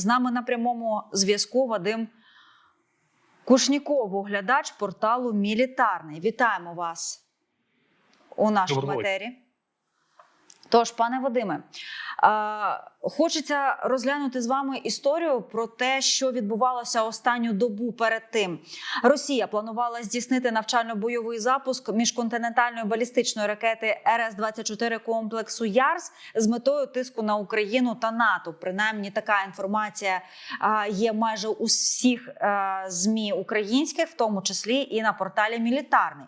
З нами на прямому зв'язку Вадим Кушніков, оглядач порталу Мілітарний. Вітаємо вас у Доброго етері. Тож, пане Вадиме, хочеться розглянути з вами історію про те, що відбувалося останню добу перед тим. Росія планувала здійснити навчально-бойовий запуск міжконтинентальної балістичної ракети РС-24 комплексу ЯРС з метою тиску на Україну та НАТО. Принаймні, така інформація є майже у всіх змі українських, в тому числі і на порталі Мілітарний.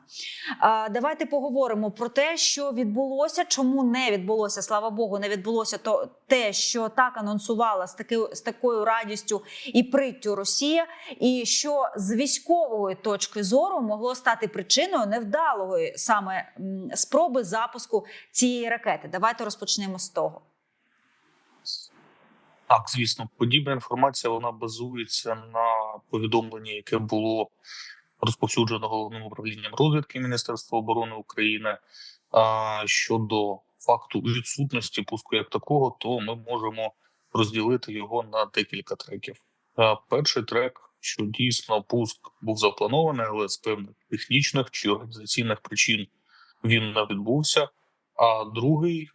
Давайте поговоримо про те, що відбулося, чому не відбулося. Слава Богу, не відбулося то те, що так анонсувала з таки, з такою радістю і приттю Росія, і що з військової точки зору могло стати причиною невдалої саме спроби запуску цієї ракети. Давайте розпочнемо з того. Так, звісно, подібна інформація вона базується на повідомленні, яке було розповсюджено головним управлінням розвідки Міністерства оборони України. Щодо факту відсутності пуску як такого, то ми можемо розділити його на декілька треків. Перший трек, що дійсно пуск був запланований, але з певних технічних чи організаційних причин він не відбувся. А другий,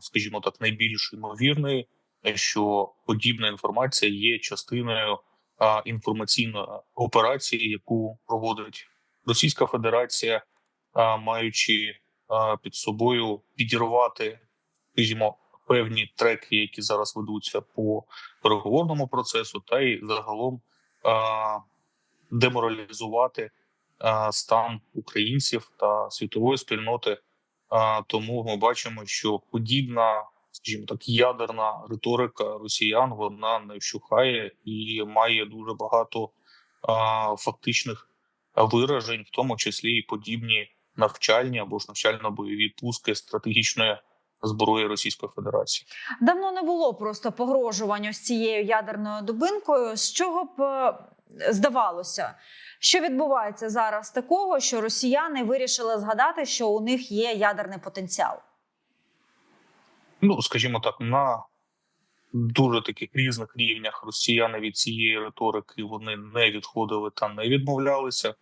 скажімо так, найбільш ймовірний що подібна інформація є частиною інформаційної операції, яку проводить Російська Федерація, маючи під собою підірвати, скажімо, певні треки, які зараз ведуться по переговорному процесу, та й загалом деморалізувати стан українців та світової спільноти. Тому ми бачимо, що подібна скажімо так, ядерна риторика росіян вона не вщухає і має дуже багато фактичних виражень, в тому числі і подібні навчальні або ж навчально-бойові пуски стратегічної зброї Російської Федерації. Давно не було просто погрожувань ось цією ядерною дубинкою. З чого б е, здавалося, що відбувається зараз такого, що росіяни вирішили згадати, що у них є ядерний потенціал. Ну, скажімо так, на дуже таких різних рівнях росіяни від цієї риторики вони не відходили та не відмовлялися.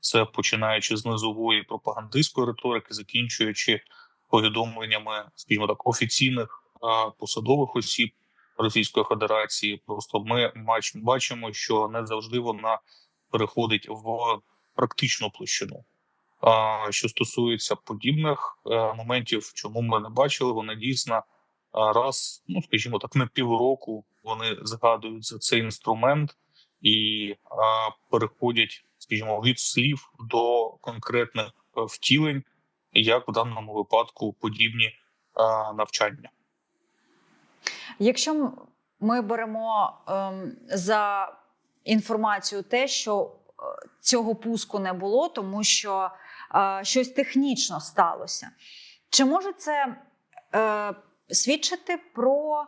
Це починаючи з низової пропагандистської риторики, закінчуючи повідомленнями, скажімо так, офіційних посадових осіб Російської Федерації. Просто ми бач- бачимо, що не завжди вона переходить в практичну площину. А що стосується подібних е, моментів, чому ми не бачили, вони дійсно раз, ну скажімо так, на півроку вони згадують за цей інструмент і переходять, скажімо, від слів до конкретних е, втілень, як в даному випадку подібні а, навчання. Якщо ми беремо ем, за інформацію те, що е, цього пуску не було, тому що е, щось технічно сталося, чи може це е, свідчити про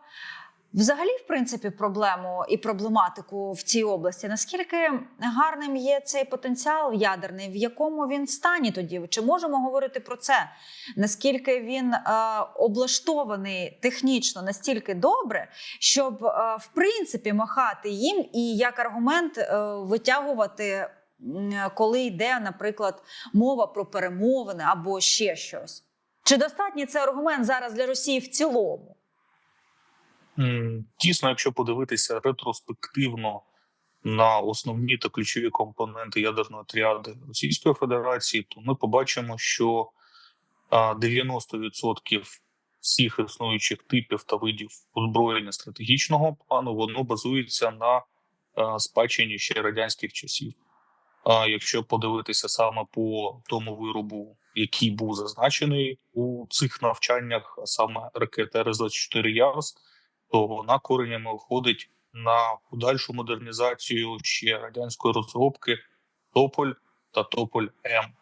взагалі, в принципі, проблему і проблематику в цій області? Наскільки гарним є цей потенціал ядерний, в якому він стані тоді? Чи можемо говорити про це? Наскільки він е, облаштований технічно настільки добре, щоб е, в принципі махати їм і як аргумент е, витягувати, коли йде, наприклад, мова про перемовини або ще щось? Чи достатній це аргумент зараз для Росії в цілому? Дійсно, якщо подивитися ретроспективно на основні та ключові компоненти ядерної тріади Російської Федерації, то ми побачимо, що а, 90% всіх існуючих типів та видів озброєння стратегічного плану воно базується на спадщині ще радянських часів. А якщо подивитися саме по тому виробу, який був зазначений у цих навчаннях, а саме ракета РС-24 Ярс, то вона коренями виходить на подальшу модернізацію ще радянської розробки Тополь та Тополь М.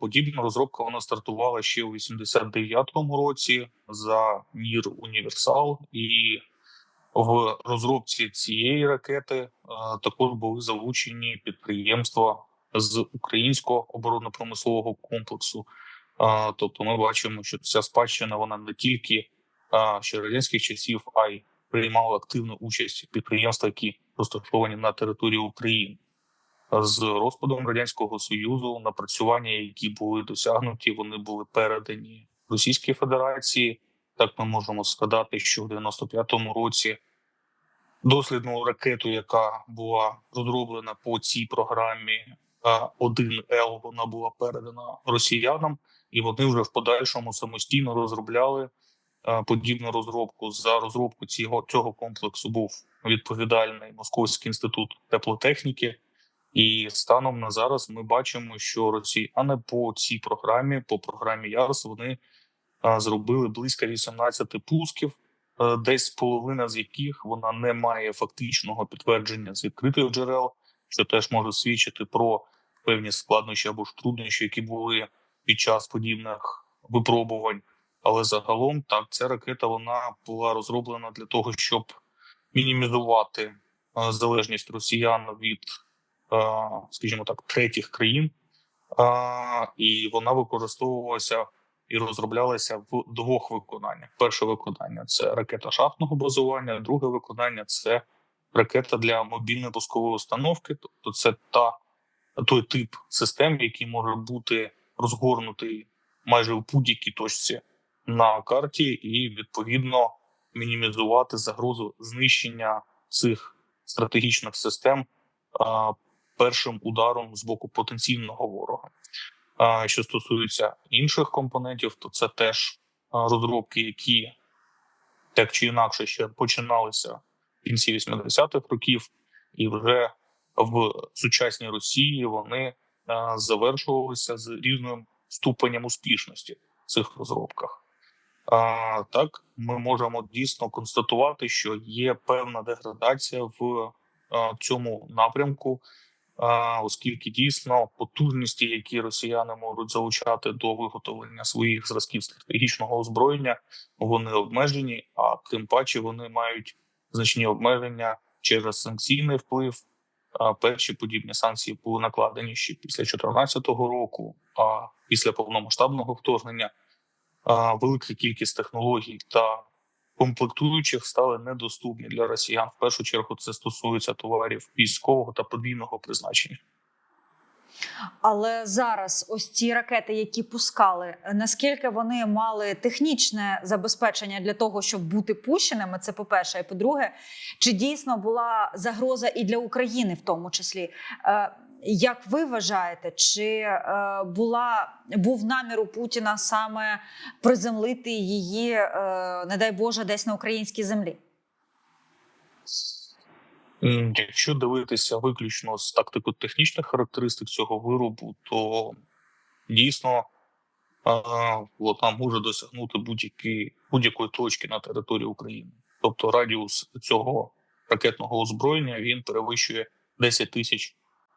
Подібна розробка вона стартувала ще у 89-му році за Нір Універсал, і в розробці цієї ракети також були залучені підприємства з українського оборонно-промислового комплексу. Тобто, ми бачимо, що ця спадщина вона не тільки ще радянських часів, а й приймали активну участь підприємства, які розташовані на території України. З розпадом радянського союзу напрацювання, які були досягнуті, вони були передані Російській Федерації. Так ми можемо згадати, що в 95-му році дослідну ракету, яка була розроблена по цій програмі 1Л, вона була передана росіянам, і вони вже в подальшому самостійно розробляли подібну розробку. За розробку цього цього комплексу був відповідальний Московський інститут теплотехніки. І станом на зараз ми бачимо, що росіяни по цій програмі, по програмі ЯРС, вони а, зробили близько 18 пусків, е, десь половина з яких вона не має фактичного підтвердження з відкритих джерел, що теж може свідчити про певні складнощі або ж труднощі, які були під час подібних випробувань. Але загалом так ця ракета вона була розроблена для того, щоб мінімізувати е, залежність росіян від е, скажімо так, третіх країн, е, і вона використовувалася і розроблялася в двох виконаннях. Перше виконання це ракета шахтного базування, друге виконання це ракета для мобільної пускової установки. Тобто, це та той тип систем, який може бути розгорнутий майже в будь-якій точці на карті, і відповідно мінімізувати загрозу знищення цих стратегічних систем першим ударом з боку потенційного ворога. А що стосується інших компонентів, то це теж розробки, які так чи інакше ще починалися в кінці 80-х років, і вже в сучасній Росії вони завершувалися з різним ступенем успішності в цих розробках. А, так, ми можемо дійсно констатувати, що є певна деградація в а, цьому напрямку, а, оскільки дійсно потужності, які росіяни можуть залучати до виготовлення своїх зразків стратегічного озброєння, вони обмежені, а тим паче вони мають значні обмеження через санкційний вплив. Перші подібні санкції були накладені ще після 2014 року, а після повномасштабного вторгнення велика кількість технологій та комплектуючих стали недоступні для росіян. В першу чергу це стосується товарів військового та подвійного призначення. Але зараз ось ці ракети, які пускали, наскільки вони мали технічне забезпечення для того, щоб бути пущеними, це по перше. І по-друге, чи дійсно була загроза і для України, в тому числі? Е, Як ви вважаєте, чи е, була був намір у Путіна саме приземлити її, е, не дай Боже, десь на українській землі? Якщо дивитися виключно з тактико-технічних характеристик цього виробу, то дійсно вона може досягнути будь-якої точки на території України. Тобто радіус цього ракетного озброєння він перевищує 10 тисяч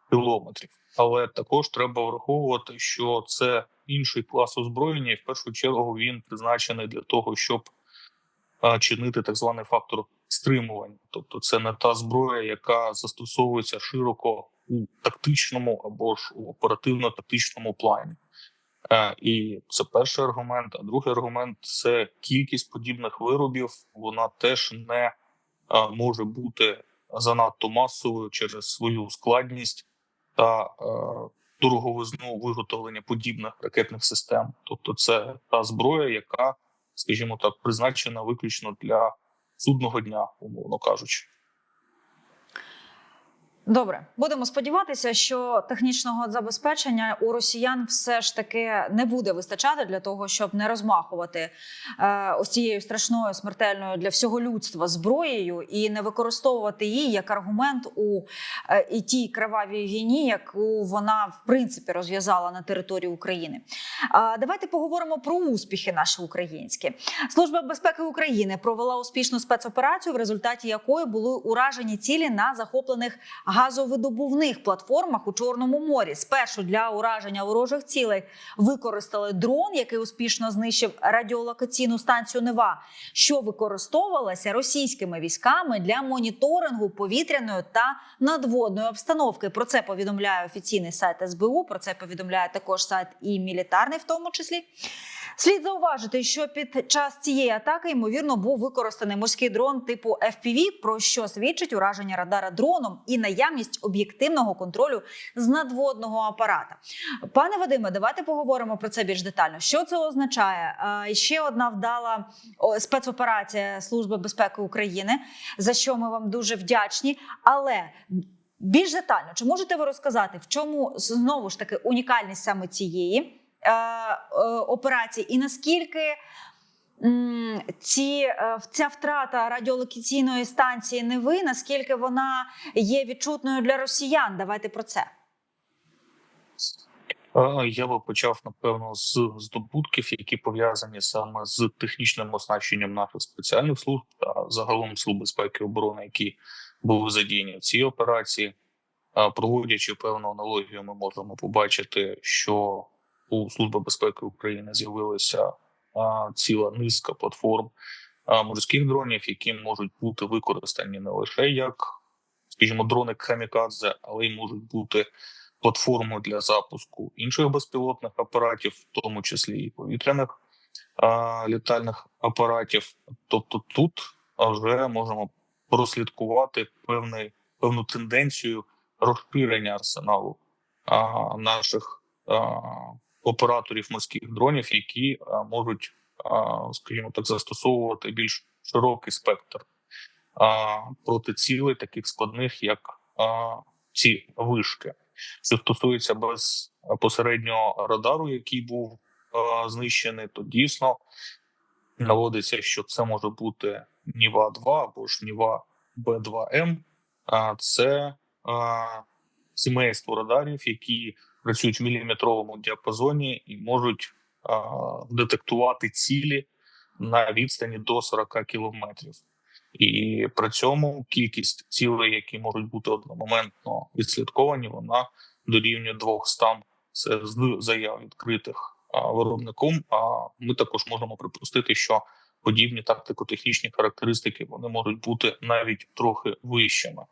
кілометрів. Але також треба враховувати, що це інший клас озброєння, і в першу чергу він призначений для того, щоб чинити так званий фактор стримування. Тобто, це не та зброя, яка застосовується широко у тактичному або ж у оперативно-тактичному плані. Е, І це перший аргумент. А другий аргумент це кількість подібних виробів. Вона теж не може бути занадто масовою через свою складність та е, дороговизну виготовлення подібних ракетних систем. Тобто, це та зброя, яка, скажімо так, призначена виключно для судного дня, умовно кажучи. Добре, будемо сподіватися, що технічного забезпечення у росіян все ж таки не буде вистачати для того, щоб не розмахувати е, ось цією страшною смертельною для всього людства зброєю і не використовувати її як аргумент у е, і тій кривавій війні, яку вона в принципі розв'язала на території України. А давайте поговоримо про успіхи наші українські. Служба безпеки України провела успішну спецоперацію, в результаті якої були уражені цілі на захоплених газовидобувних платформах у Чорному морі. Спершу для ураження ворожих цілей використали дрон, який успішно знищив радіолокаційну станцію Нева, що використовувалася російськими військами для моніторингу повітряної та надводної обстановки. Про це повідомляє офіційний сайт СБУ. Про це повідомляє також сайт і мілітарний, в тому числі. Слід зауважити, що під час цієї атаки ймовірно був використаний морський дрон типу FPV, про що свідчить ураження радара дроном і наявність об'єктивного контролю з надводного апарата. Пане Вадиме, давайте поговоримо про це більш детально. Що це означає? Ще одна вдала спецоперація Служби безпеки України, за що ми вам дуже вдячні. Але більш детально, чи можете ви розказати, в чому знову ж таки унікальність саме цієї? Е, е, операцій, і наскільки ці, е, ця втрата радіолокаційної станції Неви, наскільки вона є відчутною для росіян? Давайте про це. Я би почав напевно з здобутків, які пов'язані саме з технічним оснащенням наших спеціальних служб та загалом сил безпеки і оборони, які були задіяні в цій операції. Проводячи певну аналогію, ми можемо побачити, що у Служби безпеки України з'явилася ціла низка платформ морських дронів, які можуть бути використані не лише як, скажімо, дрони камікадзе, але й можуть бути платформою для запуску інших безпілотних апаратів, в тому числі і повітряних літальних апаратів. Тобто, тут вже можемо прослідкувати певний певну тенденцію розширення арсеналу а, наших операторів морських дронів, які можуть, скажімо так, застосовувати більш широкий спектр проти цілей, таких складних, як ці вишки. Що стосується безпосереднього радару, який був знищений, то дійсно наводиться, що це може бути Ніва 2 або ж Ніва Б2М. Це а, сімейство радарів, які працюють в міліметровому діапазоні і можуть а, детектувати цілі на відстані до 40 кілометрів. І при цьому кількість цілей, які можуть бути одномоментно відслідковані, вона дорівнює 200. Це з заяв відкритих а, виробником. А ми також можемо припустити, що подібні тактико-технічні характеристики вони можуть бути навіть трохи вищими.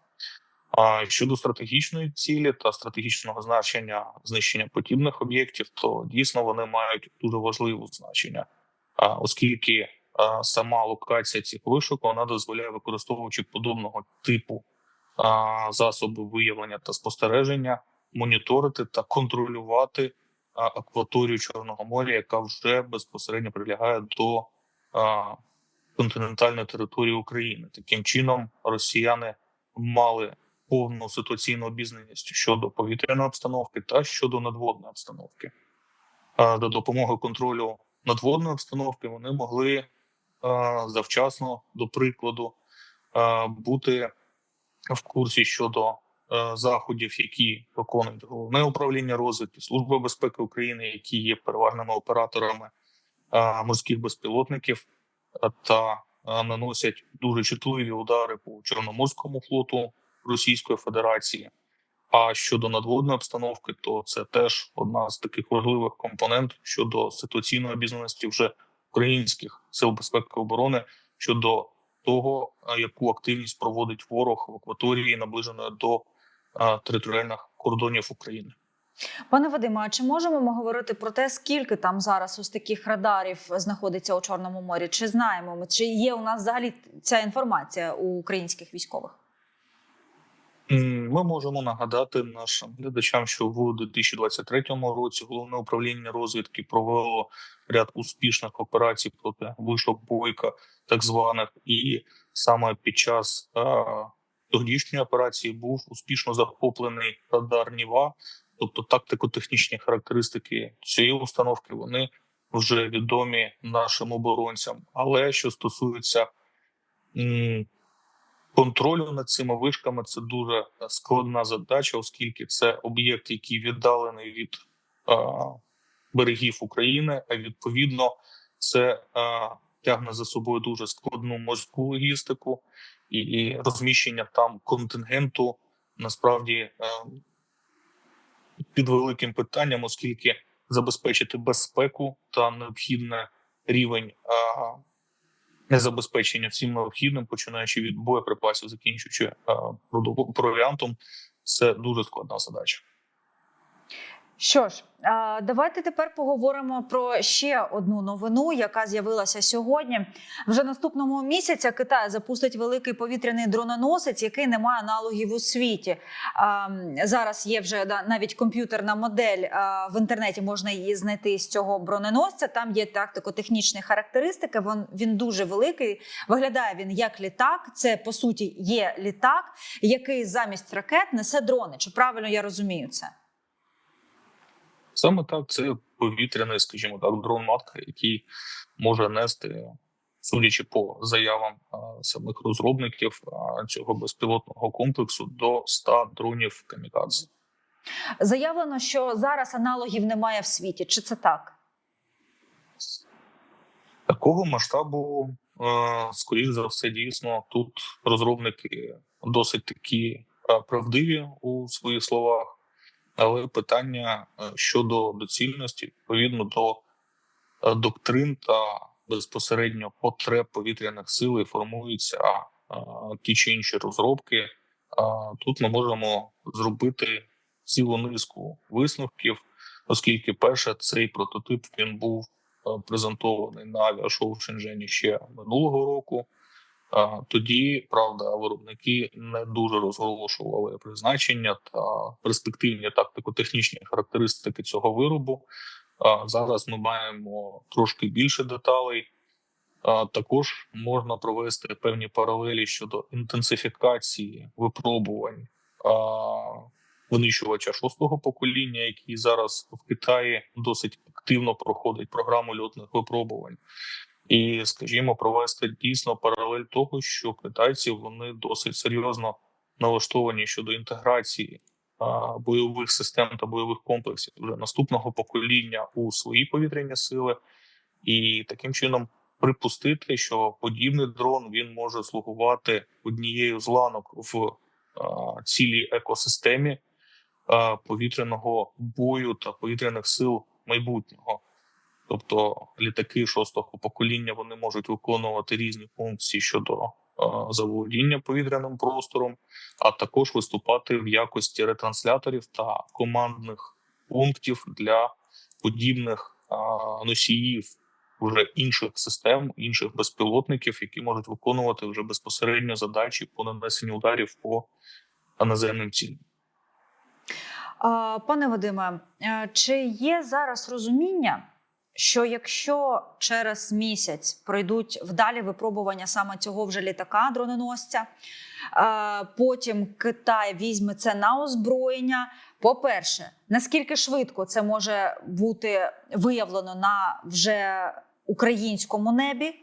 Щодо стратегічної цілі та стратегічного значення знищення подібних об'єктів, то дійсно вони мають дуже важливе значення, оскільки сама локація цих вишок вона дозволяє, використовуючи подобного типу засоби виявлення та спостереження, моніторити та контролювати акваторію Чорного моря, яка вже безпосередньо прилягає до континентальної території України. Таким чином, росіяни мали повну ситуаційну обізнаність щодо повітряної обстановки та щодо надводної обстановки. А За допомогою контролю надводної обстановки вони могли а, завчасно, до прикладу, а, бути в курсі щодо заходів, які виконують головне управління розвідки, Служба безпеки України, які є переважними операторами морських безпілотників та наносять дуже чутливі удари по Чорноморському флоту Російської Федерації. А щодо надводної обстановки, то це теж одна з таких важливих компонент щодо ситуаційної обізнаності вже українських сил безпеки і оборони щодо того, яку активність проводить ворог в акваторії, наближеної до територіальних кордонів України. Пане Вадиме, а чи можемо ми говорити про те, скільки там зараз ось таких радарів знаходиться у Чорному морі? Чи знаємо ми, чи є у нас взагалі ця інформація у українських військових? Ми можемо нагадати нашим глядачам, що в 2023 році головне управління розвідки провело ряд успішних операцій проти вишок бойка, так званих, і саме під час а, тодішньої операції був успішно захоплений радар Ніва. Тобто тактико-технічні характеристики цієї установки вони вже відомі нашим оборонцям. Але що стосується контролю над цими вишками це дуже складна задача, оскільки це об'єкт, який віддалений від а, берегів України. А відповідно, це а, тягне за собою дуже складну морську логістику і, і розміщення там контингенту насправді а, під великим питанням, оскільки забезпечити безпеку та необхідний рівень а, забезпечення всім необхідним, починаючи від боєприпасів, закінчуючи а, провіантом, це дуже складна задача. Що ж, давайте тепер поговоримо про ще одну новину, яка з'явилася сьогодні. Вже наступного місяця Китай запустить великий повітряний дрононосець, який не має аналогів у світі. Зараз є вже навіть комп'ютерна модель в інтернеті. Можна її знайти з цього броненосця. Там є тактико-технічні характеристики. Він, він дуже великий. Виглядає він як літак. Це по суті є літак, який замість ракет несе дрони. Чи правильно я розумію це? Саме так, це повітряний, скажімо так, дрон-матка, який може нести, судячи по заявам самих розробників цього безпілотного комплексу, до 100 дронів камікадзе. Заявлено, що зараз аналогів немає в світі. Чи це так? Такого масштабу, скоріш за все, дійсно тут розробники досить такі правдиві у своїх словах, але питання е, щодо доцільності відповідно до е, доктрин та безпосередньо потреб повітряних сил і формуються е, ті чи інші розробки. Тут ми можемо зробити цілу низку висновків, оскільки перше цей прототип він був презентований на авіашоу в Шенжені ще минулого року. Тоді правда виробники не дуже розголошували призначення та перспективні тактико-технічні характеристики цього виробу. Зараз ми маємо трошки більше деталей. Також можна провести певні паралелі щодо інтенсифікації випробувань винищувача шостого покоління, який зараз в Китаї досить активно проходить програму льотних випробувань. І, скажімо, провести дійсно паралель того, що китайці вони досить серйозно налаштовані щодо інтеграції а, бойових систем та бойових комплексів вже наступного покоління у свої повітряні сили, і таким чином припустити, що подібний дрон він може слугувати однією з ланок в а, цілій екосистемі а, повітряного бою та повітряних сил майбутнього. Тобто літаки шостого покоління вони можуть виконувати різні функції щодо е, заволодіння повітряним простором, а також виступати в якості ретрансляторів та командних пунктів для подібних е, носіїв вже інших систем, інших безпілотників, які можуть виконувати вже безпосередньо задачі по нанесенню ударів по наземним цілям. Пане Вадиме, е, чи є зараз розуміння, що якщо через місяць пройдуть вдалі випробування саме цього вже літака дрононосця, е, потім Китай візьме це на озброєння. По-перше, наскільки швидко це може бути виявлено на вже українському небі,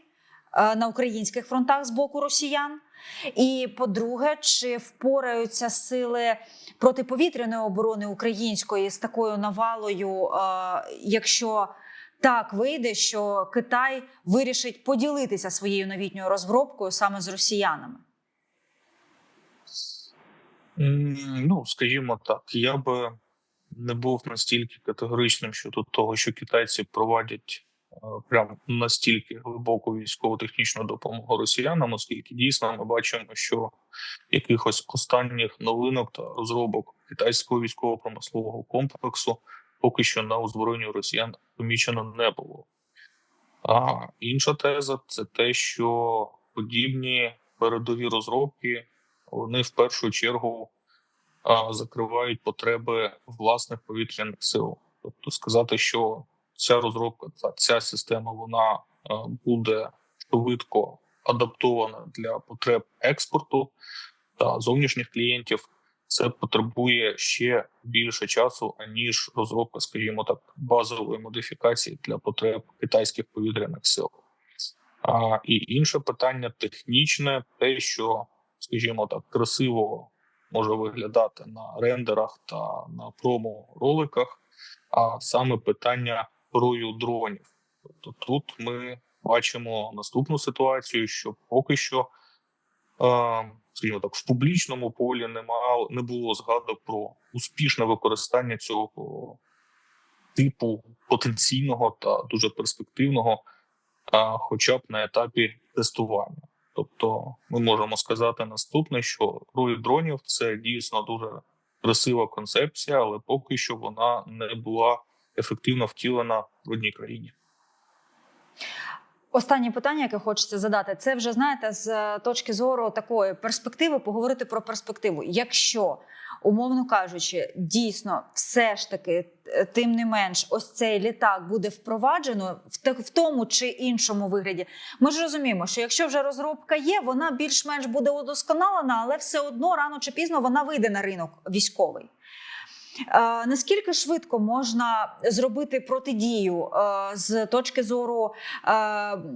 е, на українських фронтах з боку росіян? І по-друге, чи впораються сили протиповітряної оборони української з такою навалою, е, якщо так вийде, що Китай вирішить поділитися своєю новітньою розробкою саме з росіянами? Ну, скажімо так, я би не був настільки категоричним щодо того, що китайці проводять е, прям настільки глибоку військово-технічну допомогу росіянам, оскільки дійсно ми бачимо, що якихось останніх новинок та розробок китайського військово-промислового комплексу поки що на озброєнні росіян помічено не було. А інша теза це те, що подібні передові розробки вони в першу чергу а, закривають потреби власних повітряних сил. Тобто сказати, що ця розробка, ця, система вона буде швидко адаптована для потреб експорту та зовнішніх клієнтів. Це потребує ще більше часу, аніж розробка, скажімо так, базової модифікації для потреб китайських повітряних сил. А, І інше питання технічне, те, що, скажімо так, красиво може виглядати на рендерах та на промо-роликах, а саме питання рою дронів. Тобто тут ми бачимо наступну ситуацію, що поки що, е, скажімо так, в публічному полі нема, не було згадок про успішне використання цього типу потенційного та дуже перспективного, а хоча б на етапі тестування. Тобто, ми можемо сказати наступне, що роль дронів це дійсно дуже красива концепція, але поки що вона не була ефективно втілена в одній країні. Останнє питання, яке хочеться задати, це вже знаєте, з е, точки зору такої перспективи, поговорити про перспективу. Якщо, умовно кажучи, дійсно все ж таки, е, тим не менш, ось цей літак буде впроваджено в в тому чи іншому вигляді. Ми ж розуміємо, що якщо вже розробка є, вона більш-менш буде удосконалена, але все одно рано чи пізно вона вийде на ринок військовий. Наскільки швидко можна зробити протидію з точки зору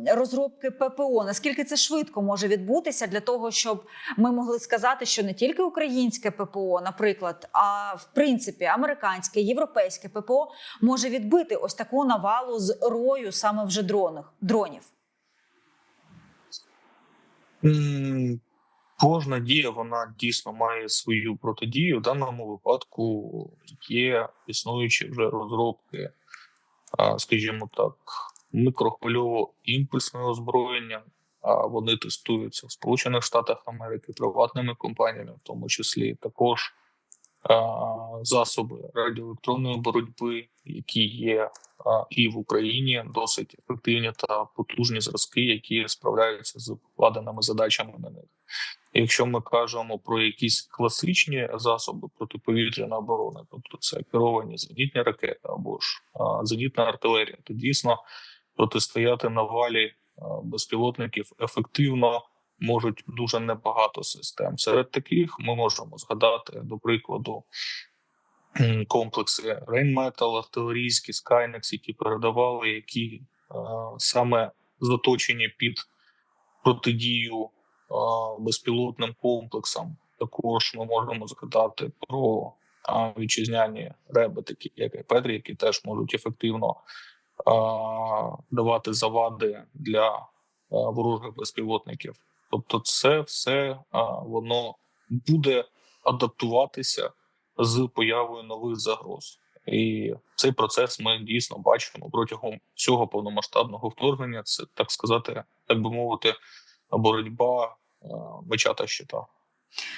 розробки ППО? Наскільки це швидко може відбутися для того, щоб ми могли сказати, що не тільки українське ППО, наприклад, а в принципі американське, європейське ППО може відбити ось таку навалу з рою саме вже дронів Кожна дія вона дійсно має свою протидію. В даному випадку є існуючі вже розробки, скажімо так, мікрохвильово-імпульсне озброєння. А вони тестуються в Сполучених Штатах Америки приватними компаніями, в тому числі також засоби радіоелектронної боротьби, які є і в Україні досить ефективні та потужні зразки, які справляються з вкладеними задачами на них. Якщо ми кажемо про якісь класичні засоби протиповітряної оборони, тобто це керовані зенітні ракети або ж зенітна артилерія, то дійсно протистояти навалі безпілотників ефективно можуть дуже небагато систем. Серед таких ми можемо згадати, до прикладу, комплекси Rheinmetall, артилерійські, Skynex, які передавали, які саме заточені під протидію безпілотним комплексам. Також ми можемо згадати про вітчизняні реби, такі як Петрі, які теж можуть ефективно давати завади для ворожих безпілотників. Тобто, це все воно буде адаптуватися з появою нових загроз. І цей процес ми дійсно бачимо протягом всього повномасштабного вторгнення. Це так сказати, так би мовити, боротьба е, меча та щита.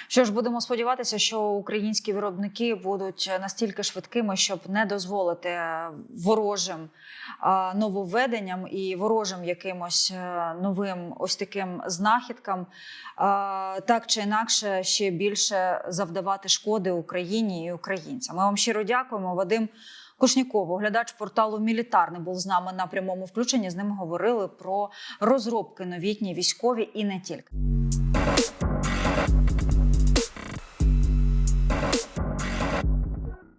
Що ж, будемо сподіватися, що українські виробники будуть настільки швидкими, щоб не дозволити ворожим е, нововведенням і ворожим якимось е, новим ось таким знахідкам, так чи інакше ще більше завдавати шкоди Україні і українцям. Ми вам щиро дякуємо. Вадим Кушніков, глядач порталу Мілітарний, був з нами на прямому включенні. З ним говорили про розробки новітні військові і не тільки.